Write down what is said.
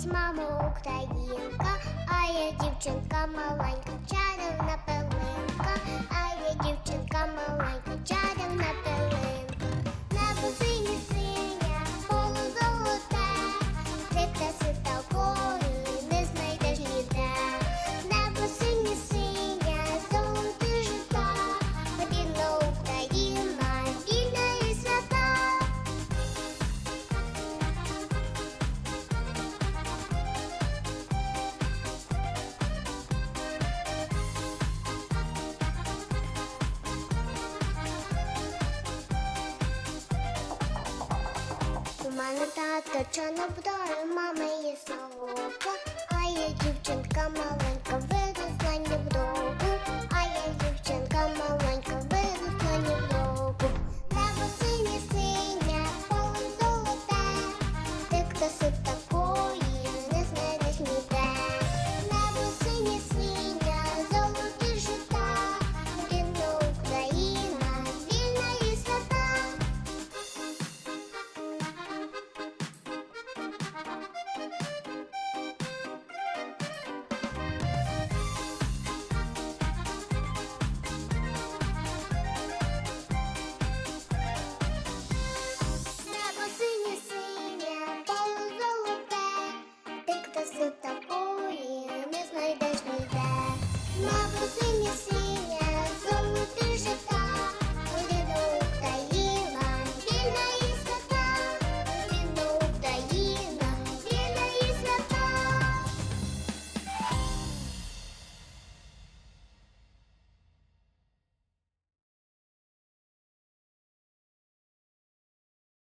ось мама українка, а я дівчинка маленька. мене тато чорноброю, мами є слово, а є дівчинка мала.